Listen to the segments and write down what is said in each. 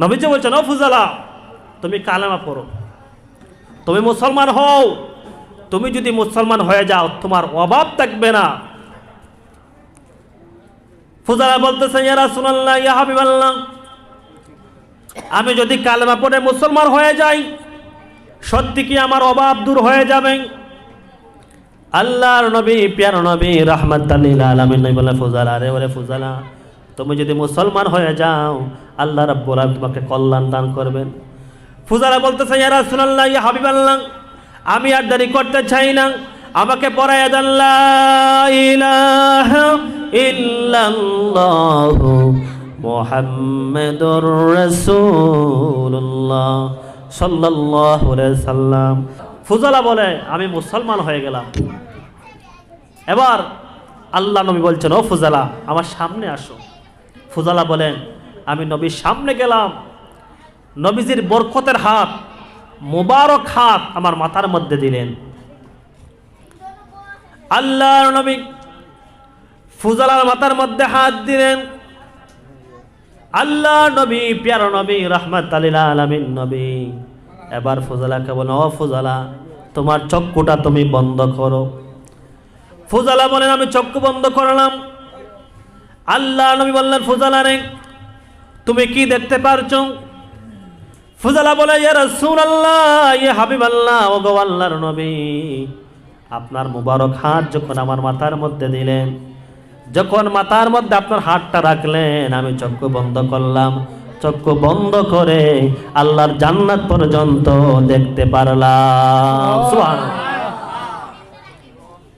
নবীজি বলছেন, ও ফুজালা, তুমি কালেমা পড়ো। তুমি মুসলমান হও। তুমি যদি মুসলমান হয়ে যাও, তোমার অভাব থাকবে না। ফুজালা বলতেছে ইয়া রাসূলুল্লাহ, ইয়া হাবিবাল্লাহ, আমি যদি কালেমা পড়ে মুসলমান হয়ে যাই, সত্যি কি আমার অভাব দূর হয়ে যাবে? আল্লাহর নবী, পিয়ার নবী রহমত আলমিন ফুজালা রে বলে ফুজালা তুমি যদি মুসলমান হয়ে যাও, আল্লাহ রাব্বুল আলামিন তোমাকে কল্যাণ দান করবেন। ফুজালা বলতেছে, ইয়া রাসূলুল্লাহ, ইয়া হাবিবাল্লাহ, আমি আর দেরি করতে চাই না। আমাকে পড়ায় দেন, লা ইলাহা ইল্লাল্লাহু মুহাম্মাদুর রাসূলুল্লাহ সাল্লাল্লাহু আলাইহি সাল্লাম। ফুজালা বলে, আমি মুসলমান হয়ে গেলাম। এবার আল্লাহ নবী বলছেন, ও ফুজালা আমার সামনে আসো। ফুজালা বলেন, আমি নবীর সামনে গেলাম। নবীজির বরকতের হাত, মুবারক হাত আমার মাথার মধ্যে দিলেন। আল্লাহর নবী ফুজালার মাথার মধ্যে হাত দিলেন। আল্লাহ নবী, প্যার নবী, রহমত আলিলা আলমিন নবী। এবার ফুজালাকে বলো ও ফুজালা, তোমার চক্ষুটা তুমি বন্ধ করো। ফুজালা বলেন, আমি চক্ষু বন্ধ করলাম। আল্লাহ নবী বললেন, ফুজালা রে, তুমি কি দেখতে পারছ? ফুজালা বলে, ইয়া রাসূলুল্লাহ, ইয়া ও গো আল্লাহর নবী। আপনার মুবারক হাত যখন আমার মাথার মধ্যে দিলেন, যখন মাথার মধ্যে আপনার হাতটা রাখলেন, আমি চক্ষু বন্ধ করলাম। চক্ষু বন্ধ করে আল্লাহর জান্নাত পর্যন্ত দেখতে পারলাম। সুবহানাল্লাহ।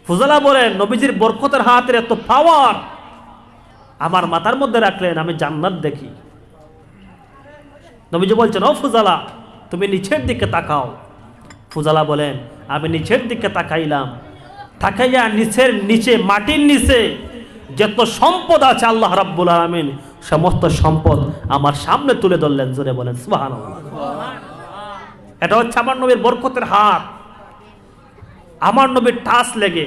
ফুজালা বলেন, নবীজির বরকতের হাতের এত পাওয়ার আমার মাথার মধ্যে রাখলেন, আমি জান্নাত দেখি। নবীজি বলছেন, ও ফুজালা, তুমি নিচের দিকে তাকাও। ফুজালা বলেন, আমি নিচের দিকে তাকাইলাম। তাকাইয়া নিচের নিচে, মাটির নিচে, যত সম্পদ আছে আল্লাহ রাব্বুল আলামিন, সমস্ত সম্পদ আমার সামনে তুলে ধরলেন। জোরে বলেন, সুবহানাল্লাহ। এটা হচ্ছে আমার নবীর বরকতের হাত। আমার নবীর টাচ লেগে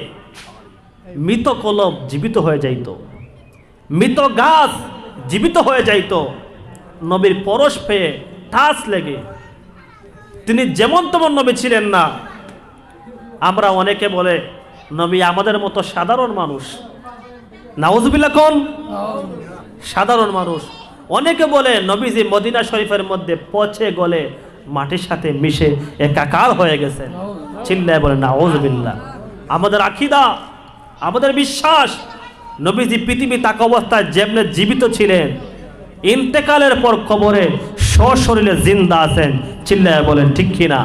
মৃত কলম জীবিত হয়ে যাইত। মৃত গাছ জীবিত হয়ে যাইত। নবীর পরশ পেয়ে ঠাস লেগে। তিনি যেমন তেমন নবী ছিলেন না, আমরা অনেকে বলে, নবী আমাদের মতো সাধারণ মানুষ। নাউজুবিল্লা কোন? সাধারণ মানুষ। অনেকে বলে, নবীজি মদিনা শরীফের মধ্যে পচে গলে মাটির সাথে মিশে একাকার হয়ে গেছেন। চিল্লায় বলে, নাউজুবিল্লাহ। আমাদের আখিদা আমাদের বিশ্বাস নবীজি পৃথিবী তাক অবস্থায় যেমনে জীবিত ছিলেন, ইন্তেকালের পর খবরে সশরীরে জিন্দা আছেন। চিল্লায় বলেন, ঠিক কিনা?